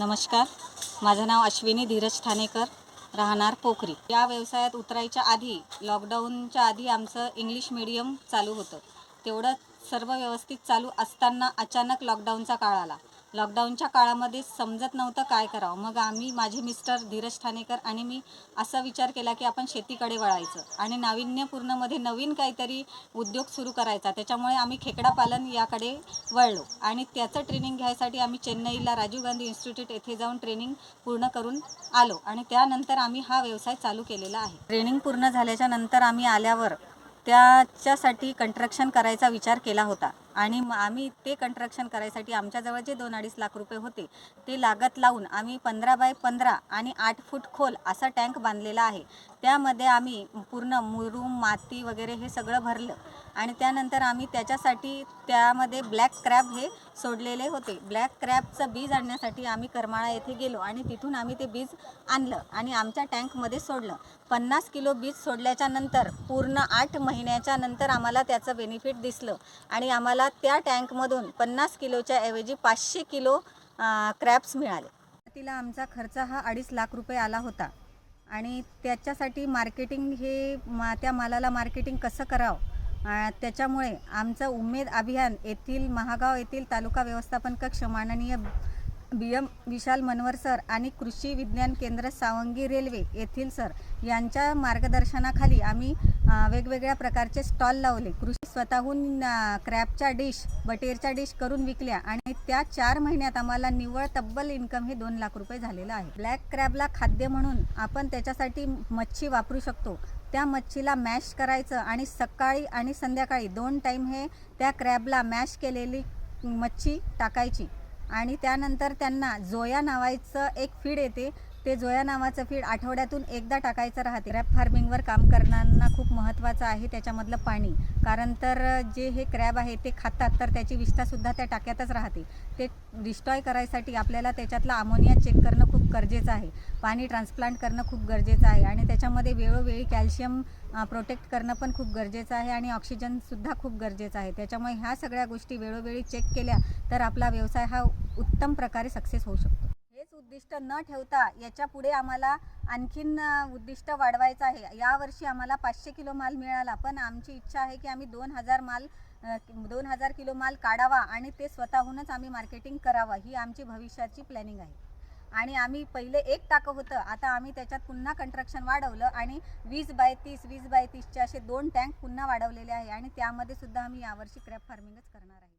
नमस्कार. माझं नाव अश्विनी धीरज ठाणेकर. राहणार पोखरी. या व्यवसायात उतरायच्या आधी लॉकडाऊनच्या आधी आमचं इंग्लिश मिडियम चालू होतं. तेवढं सर्व व्यवस्थित चालू असताना अचानक लॉकडाऊनचा काळ आला. लॉकडाऊनच्या काळामध्ये समजत नव्हतं काय करावं. मग आम्ही माझे मिस्टर धीरज ठाणेकर आणि मी असा विचार केला की आपण शेतीकडे वळायचं. आणि नाविन्यपूर्णमध्ये नवीन काहीतरी उद्योग सुरू करायचा. त्याच्यामुळे आम्ही खेकडा पालन याकडे वळलो. आणि त्याचं ट्रेनिंग घ्यायसाठी आम्ही चेन्नईला राजीव गांधी इन्स्टिट्यूट येथे जाऊन ट्रेनिंग पूर्ण करून आलो. आणि त्यानंतर आम्ही हा व्यवसाय चालू केलेला आहे. ट्रेनिंग पूर्ण झाल्याच्यानंतर आम्ही आल्यावर त्याच्यासाठी कंट्रक्शन करायचा विचार केला होता. आणि मग आम्ही ते कंस्ट्रक्शन करायसाठी आमच्याजवळ जे दोन अडीच लाख रुपये होते ते लागत लावून आम्ही पंधरा बाय पंधरा आणि आठ फूट खोल असा टँक बांधलेला आहे. त्यामध्ये आम्ही पूर्ण मुरूम माती वगैरे हे सगळं भरलं आणि त्यानंतर आम्ही त्याच्यासाठी त्यामध्ये ब्लॅक क्रॅब हे सोडलेले होते. ब्लॅक क्रॅबचं बीज आणण्यासाठी आम्ही करमाळा येथे गेलो आणि तिथून आम्ही ते बीज आणलं आणि आमच्या टँकमध्ये सोडलं. पन्नास किलो बीज सोडल्याच्या नंतर पूर्ण आठ महिन्याच्या नंतर आम्हाला त्याचं बेनिफिट दिसलं आणि आम्हाला त्या टँकमधून पन्नास किलोच्या ऐवजी पाचशे किलो क्रॅप्स मिळाले. तिला आमचा खर्च हा अडीच लाख रुपये आला होता. आणि त्याच्यासाठी मार्केटिंग हे मा त्या मालाला मार्केटिंग कसं करावं? त्याच्यामुळे आमचं उमेद अभियान येथील महागाव येथील तालुका व्यवस्थापन कक्ष माननीय B M Vishal Manwar sir आणि कृषी विज्ञान केंद्र सावंगी रेल्वे येथील सर यांच्या मार्गदर्शनाखाली आम्ही वेगवेगळ्या प्रकारचे स्टॉल लावले. कृषी स्वतःहून क्रॅपच्या क्रॅबच्या डिश बटेरच्या डिश करून विकल्या आणि त्या चार महिन्यात आम्हाला निव्वळ तब्बल इन्कम हे दोन लाख रुपये झालेलं आहे. ब्लॅक क्रॅबला खाद्य म्हणून आपण त्याच्यासाठी मच्छी वापरू शकतो. त्या मच्छीला मॅश करायचं आणि सकाळी आणि संध्याकाळी दोन टाईम हे त्या क्रॅबला मॅश केलेली मच्छी टाकायची. आणि त्यानंतर त्यांना जोया नावाचं एक फीड येते. ते जोया नावाचं फीड आठवड्यातून एकदा टाकायचं राहते. क्रॅप फार्मिंगवर काम करणाऱ्यांना खूप महत्त्वाचं आहे त्याच्यामधलं पाणी. कारण तर जे हे क्रॅब आहे ते खातात तर त्याची विष्ठासुद्धा त्या टाक्यातच राहते. ते डिस्ट्रॉय करायसाठी आपल्याला त्याच्यातला अमोनिया चेक करणं खूप गरजेचं आहे. पाणी ट्रान्सप्लांट करणं खूप गरजेचं आहे. आणि त्याच्यामध्ये वेळोवेळी कॅल्शियम प्रोटेक्ट करणं पण खूप गरजेचं आहे. आणि ऑक्सिजनसुद्धा खूप गरजेचं आहे. त्याच्यामुळे ह्या सगळ्या गोष्टी वेळोवेळी चेक केल्या तर आपला व्यवसाय हा उत्तम प्रकारे सक्सेस होऊ शकतो. उद्दिष्ट न ठेवता याच्यापुढे आम्हाला आणखीन उद्दिष्ट वाढवायचं आहे. यावर्षी आम्हाला पाचशे किलो माल मिळाला. पण आमची इच्छा आहे की आम्ही दोन हजार माल दोन हजार किलो माल काढावा आणि ते स्वतःहूनच आम्ही मार्केटिंग करावं ही आमची भविष्याची प्लॅनिंग आहे. आणि आम्ही पहिले एक टाकं होतं. आता आम्ही त्याच्यात पुन्हा कंट्रक्शन वाढवलं आणि वीस बाय तीस वीस बाय तीसचे असे दोन टँक पुन्हा वाढवलेले आहे. आणि त्यामध्ये सुद्धा आम्ही यावर्षी क्रॅप फार्मिंगच करणार आहे.